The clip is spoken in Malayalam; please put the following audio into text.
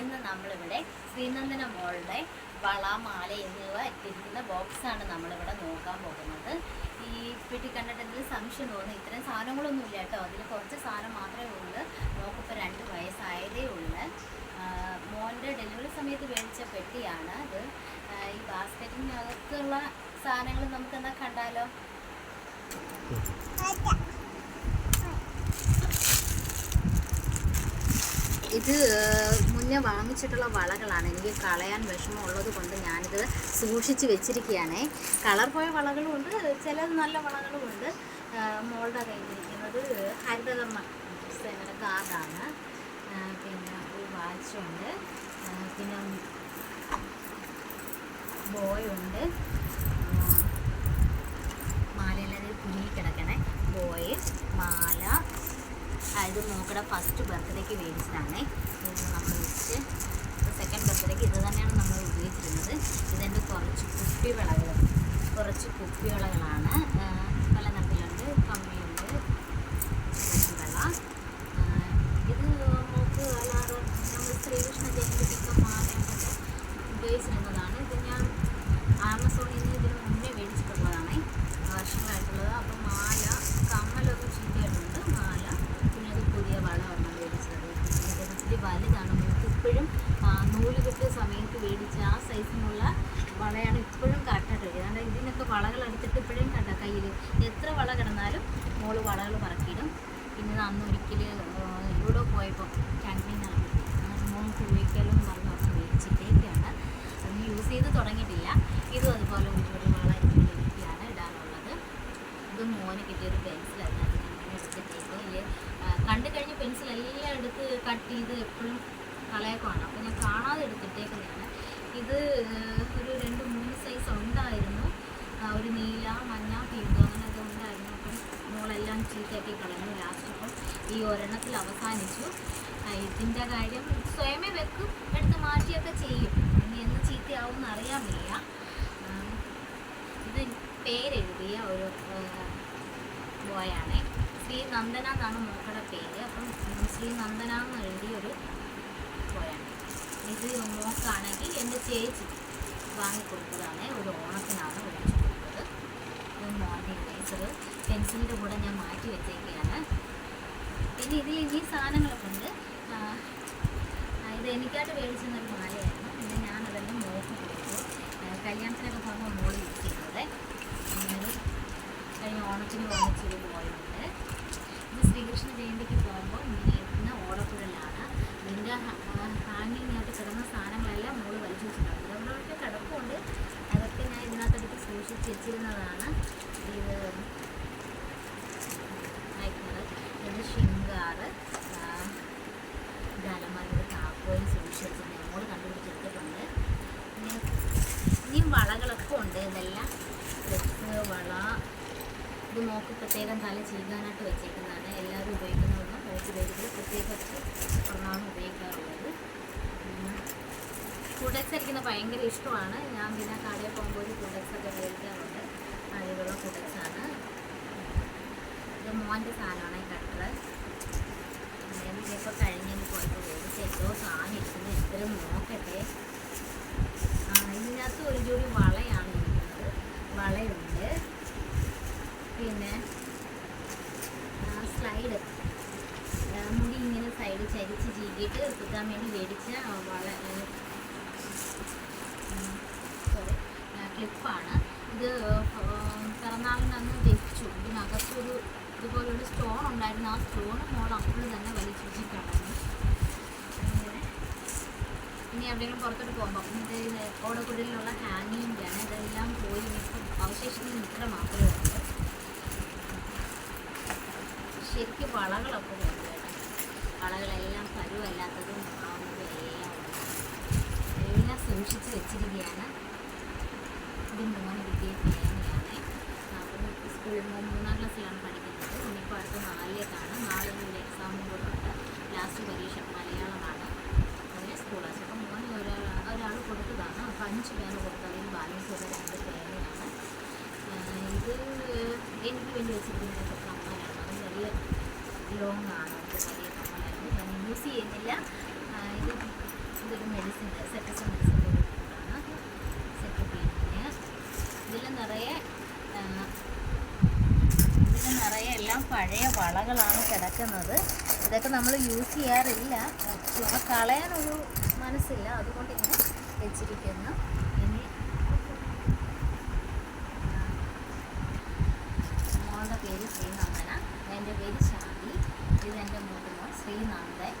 ഇന്ന് നമ്മളിവിടെ ശ്രീനന്ദന മോളുടെ വള മാല എന്നിവ ഇട്ടിരിക്കുന്ന ബോക്സാണ് നമ്മളിവിടെ നോക്കാൻ പോകുന്നത്. ഈ പെട്ടി കണ്ടിട്ട് എന്തെങ്കിലും സംശയം തോന്നുന്നു? ഇത്രയും സാധനങ്ങളൊന്നുമില്ല കേട്ടോ. അതിൽ കുറച്ച് സാധനം മാത്രമേ ഉള്ളൂ. നോക്കിപ്പോൾ രണ്ട് വയസ്സായതേ ഉള്ളൂ. മോന്റെ ഡെലിവറി സമയത്ത് മേടിച്ച പെട്ടിയാണ് അത് ഈ ബാസ്ക്കറ്റിനകത്തുള്ള സാധനങ്ങൾ നമുക്കെന്നാ കണ്ടാലോ? ഇത് ഏഹ്, മുന്നേ വാങ്ങിച്ചിട്ടുള്ള വളകളാണ്. എനിക്ക് കളയാൻ വിഷമമുള്ളത് കൊണ്ട് ഞാനിത് സൂക്ഷിച്ച് വെച്ചിരിക്കുകയാണേ. കളർ പോയ വളകളുമുണ്ട് ചില നല്ല വളകളുമുണ്ട് മോളുടെ കയ്യിലിരിക്കുന്നത് ഹരിതകർമ്മ കാർഡാണ്. പിന്നെ ഒരു വാച്ചുണ്ട് പിന്നെ പിന്നെ ഉണ്ട്. മാലയിലത് കുഞ്ഞി കിടക്കണേ. ബോയ് മാല. ഇത് നോക്കട ഫസ്റ്റ് ബർത്ത്ഡേക്ക് മേടിച്ചതാണേ നമ്മൾ വെച്ച് സെക്കൻഡ് ബർത്ത്ഡേക്ക് ഇത് തന്നെയാണ് നമ്മൾ ഉപയോഗിച്ചിരുന്നത് ഇതിന്റെ കുറച്ച് കുപ്പി വിളകൾ കുറച്ച് കുപ്പിവിളകളാണ് ആ, പല നിറത്തിലുണ്ട് കമ്മിയുണ്ട് കുപ്പിവിള ആ, ഇത് മോക്ക് അല്ലാതെ നമ്മൾ ശ്രീകൃഷ്ണ ജയന്തിക്കൊക്കെ മാലയൊക്കെ ഉപയോഗിച്ചിരുന്നതാണ് ഇത് ഞാൻ ആമസോണിൽ നിന്ന് ഇതിന് മുന്നേ മേടിച്ചിട്ടുള്ളതാണ് വർഷങ്ങളായിട്ടുള്ളത് അപ്പോൾ മാല കമ്മലൊക്കെ ചീത്തയായിട്ടുണ്ട് മാല പിന്നെ അത് പുതിയ വള ഒരെണ്ണം മേടിച്ചത് ഇത് ഇത്തിരി വലുതാണ് നമുക്ക് ഇപ്പോഴും നൂൽ കെട്ടിയ സമയത്ത് മേടിച്ച ആ സൈസിനുള്ള വളയാണ് ഇപ്പോഴും കട്ടിട്ട് അതുകൊണ്ട് ഇതിനൊക്കെ വളകൾ എടുത്തിട്ട് ഇപ്പോഴും കണ്ട കയ്യിൽ എത്ര വള കിടന്നാലും മോൾ വളകൾ പറക്കിയിടും. പിന്നെ അന്ന് ഒരിക്കൽ ഇവിടെ പോയപ്പോൾ ക്യാന്റീനാണ് മോൻ കുഴിക്കലും പറഞ്ഞു പറഞ്ഞ് മേടിച്ചിട്ടേക്കാണ് അതൊന്നും യൂസ് ചെയ്ത് തുടങ്ങിയിട്ടില്ല. ഇതും അതുപോലെ ഒരു ജോഡി വള എനിക്കാണ് ഇടാനുള്ളത് ഇത് മോന് കിട്ടിയൊരു ഈ കണ്ടു കഴിഞ്ഞ് പെൻസിൽ എല്ലാം എടുത്ത് കട്ട് ചെയ്ത് എപ്പോഴും കളയൊക്കെയാണ് അപ്പോൾ ഞാൻ കാണാതെ എടുത്തിട്ടേക്കുന്നതാണ്. ഇത് ഒരു രണ്ട് മൂന്ന് സൈസ് ഉണ്ടായിരുന്നു. ഒരു നീല മഞ്ഞ പിങ്ക് അങ്ങനെയൊക്കെ ഉണ്ടായിരുന്നു. അപ്പം മോളെല്ലാം ചീത്തയാക്കി കളഞ്ഞു ലാസ്റ്റ് അപ്പം ഈ ഒരെണ്ണത്തിൽ അവസാനിച്ചു. ഇതിന്റെ കാര്യം സ്വയമേ വെക്കും എടുത്ത് മാറ്റിയൊക്കെ ചെയ്യും. ഇനി എന്ന് ചീത്തയാവും എന്ന് അറിയാൻ വയ്യ ഇത് പേരെഴുതിയ ഒരു ബോയാണേ ശ്രീ നന്ദന എന്നാണ് മോക്കടെ പേര്. അപ്പം ശ്രീ നന്ദന എന്ന് എഴുതിയൊരു ബോയാണ് ഇത് മോക്കാണെങ്കിൽ എന്റെ ചേച്ചി വാങ്ങിക്കൊടുത്തതാണ്. ഒരു ഓണത്തിനാണ് മേടിച്ചു കൊടുത്തത് ഇത് മോന്റെ ഇറേസർ പെൻസിലിന്റെ കൂടെ ഞാൻ മാറ്റി വെച്ചേക്കുകയാണ് പിന്നെ ഇതിൽ ഇനി സാധനങ്ങളൊക്കെ ഉണ്ട് ഇത് എനിക്കായിട്ട് മേടിച്ചെന്നൊരു മാലയായിരുന്നു. പിന്നെ ഞാനതെല്ലാം മോക്ക് കൊടുത്തു കല്യാണത്തിനൊക്കെ പോകുമ്പോൾ മോൾ യൂസ് ഒരു കഴിഞ്ഞ ഓണത്തിന് വാങ്ങിച്ചൊരു ബോയുണ്ട് വെച്ചിരുന്നതാണ് ഇത് അയക്കുന്നത് ഇത് ശിങ്കാറ്. ഗലമാരുടെ താക്കോൽ സൂക്ഷിച്ചു നമ്മൾ കണ്ടുപിടിച്ചെടുത്തിട്ടുണ്ട്. ഇനി ഇനിയും വളകളൊക്കെ ഉണ്ട്. ഇതെല്ലാം ഡ്രസ്സ് വള ഇത് നോക്കി പ്രത്യേകം തല ചീകാനായിട്ട് വെച്ചേക്കുന്നതാണ്. എല്ലാവരും ഉപയോഗിക്കുന്നതൊന്നും മോക്ക് വേണ്ടി പ്രത്യേകിച്ച് ഒന്നാണ് ഉപയോഗിക്കാറുള്ളത്. കുടക്സ് അടിക്കുന്നത് ഭയങ്കര ഇഷ്ടമാണ്. ഞാൻ പിന്നെ കടയിൽ പോകുമ്പോൾ ഒരു കുടക്സ് ഒക്കെ ഉപയോഗിക്കാറുണ്ട്. അടിപൊളി കുട്ടിച്ചാണ് ഇത് മോന്റെ സാധനമാണ് ഈ കട്ടറ്. ഇപ്പോൾ കഴിഞ്ഞ് പോയപ്പോൾ മേടിച്ച് എന്തോ സാധനം ഇരിക്കുന്നത് ഇത്തരം നോക്കട്ടെ. ഇതിനകത്ത് ഒരു ജോഡി വളയാണ് ഇരിക്കുന്നത്. വളയുണ്ട്. പിന്നെ സ്ലൈഡ്. മുടി ഇങ്ങനെ സൈഡ് ചരിച്ച് ചീകിയിട്ട് കുത്താൻ വേണ്ടി മേടിച്ച വള സോറി ക്ലിപ്പാണ് ഇത് പിറന്നാളിന് അന്ന് വെച്ചു. ഇതിനകത്തൊരു ഇതുപോലൊരു സ്റ്റോൺ ഉണ്ടായിരുന്നു. ആ സ്റ്റോൺ മോൾ അപ്പോൾ തന്നെ വലിച്ചു ഇനി എവിടെയെങ്കിലും പുറത്തോട്ട് പോകുമ്പോൾ ഇത് ഇത് ഹാങ്ങിന്റെയാണ് ഇതെല്ലാം പോയി ഇപ്പം അവശേഷിക്കുന്ന ഇത്ര മാത്രമേ ഉള്ളൂ. ശരിക്കും വളകളൊക്കെ വളകളെല്ലാം പരുവല്ലാത്തതും ആവുന്നതും എല്ലാം ഉണ്ട് എല്ലാം സൂക്ഷിച്ച് വെച്ചിരിക്കുകയാണ് ഇത് മോന് കിട്ടിയ തേങ്ങയാണ് അപ്പം സ്കൂളിൽ മോൻ മൂന്നാം ക്ലാസ്സിലാണ് പഠിക്കുന്നത് ഇനിയിപ്പോൾ അടുത്ത നാലിലേക്കാണ് നാളെ ഒരു എക്സാമും കൂടെ ലാസ്റ്റ് പരീക്ഷ മലയാളമാണ്. അതിന് സ്കൂൾ ക്ലാസ് അപ്പം മോന് ഒരാൾ ഒരാൾ കൊടുത്തതാണ്. അപ്പം അഞ്ച് പേര് കൊടുത്തതിൽ ബാലൻസ് ഉള്ള രണ്ട് പേരെയാണ്. ഇത് എനിക്ക് വേണ്ടി വെച്ചിരിക്കുന്നത് കമ്മലാണ് അത് വലിയ ലോങ്ങാണ് വലിയ കമ്മലായിരുന്നു ഞാൻ യൂസ് ചെയ്യുന്നില്ല. ഇത് ഇതൊരു മെഡിസിൻ സെറ്റസ് മെഡിസിന്റെ ആണ് സെറ്റ് പിന്നെ ഇതിൽ നിറയെ ആ, ഇതിൽ നിറയെ എല്ലാം പഴയ വളകളാണ് കിടക്കുന്നത്. ഇതൊക്കെ നമ്മൾ യൂസ് ചെയ്യാറില്ല. കളയാനൊരു മനസ്സില്ല. അതുകൊണ്ട് ഇങ്ങനെ വെച്ചിരിക്കുന്നു. ഇനി മോളുടെ പേര് ശ്രീനന്ദന എന്റെ പേര് ശാന്തി. ഇത് എന്റെ മോൾ ശ്രീനന്ദൻ